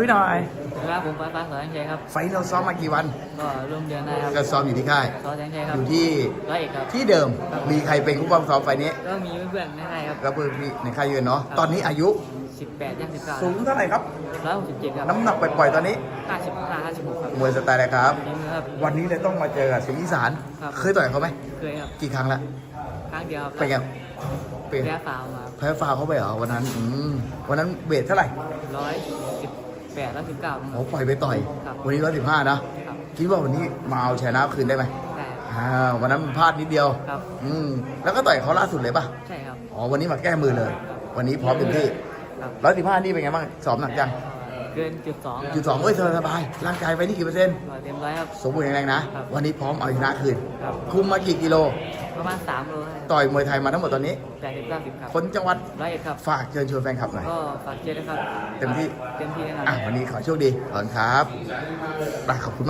พี่หน่อยครับผมฟ้าฟ้าสอนชัยครับ ไฟท์เราซ้อมมากี่วัน ก็ร่วมเดือนได้ครับก็ซ้อมอยู่ที่ค่าย สอนชัยครับอยู่ที่ร้อยเอกครับ ที่เดิม มีใครเป็นผู้บังคับซ้อมไฟท์นี้ ก็มีเพื่อนๆในค่ายครับก็เพื่อนพี่ในค่ายยืนเนาะ ตอนนี้อายุ 18ย่าง19สูงเท่าไหร่ครับร้อยหกสิบเจ็ดครับ น้ำหนักปล่อยๆตอนนี้55 56ครับมวยสไตล์อะไรครับนี่ครับ วันนี้เลยต้องมาเจอกับสิงห์อีสาน ครับ เคยต่อยเขาไหม เคยครับ กี่ครั้งละ ครั้งเดียวครับเป็นไงเป็นแพ้ฟาวมาแพ้ฟาวเขาไปเหรอวันนั้นอืมวันนั้นเวทเท่าไหร่ ร้อยสิบแปดร้อยสิบเก้าโอ้ปล่อยไปต่อย ครับวันนี้ร้อยสิบห้านะครับ คิดว่าวันนี้มาเอาชนะคืนได้ไหมได้อ่าวันนั้นมันพลาดนิดเดียวครับ อืมแล้วก็ต่อยเขาล่าสุดเลยป่ะใช่ครับ อ๋อวันนี้มาแก้มือเลย วันนี้พร้อมเต็มที่ครับ ร้อยสิบห้านี่เป็นไงบ้างสอบหนักยังเกินจุดสองจุดสองเอ้ยสบายๆร่างกายไปนี่กี่เปอร์เซ็นต์ เต็มร้อยครับ สมบูรณ์แข็งแรงนะ ครับวันนี้พร้อมเอาชนะคืน ครับ คุมมากี่กิโล ประมาณสามโลได้ต่อยมวยไทยมาทั้งหมดตอนนี้ แปดสิบเก้าสิบครับคนจังหวัดร้อยเอ็ดครับ ฝากเชิญชวนแฟนคลับหน่อย ก็ฝากเชียร์ด้วยครับเต็มที่ เต็มที่แน่นอนอะวันนี้ขอโชคดีขอบคุณครับได้ขอบคุณ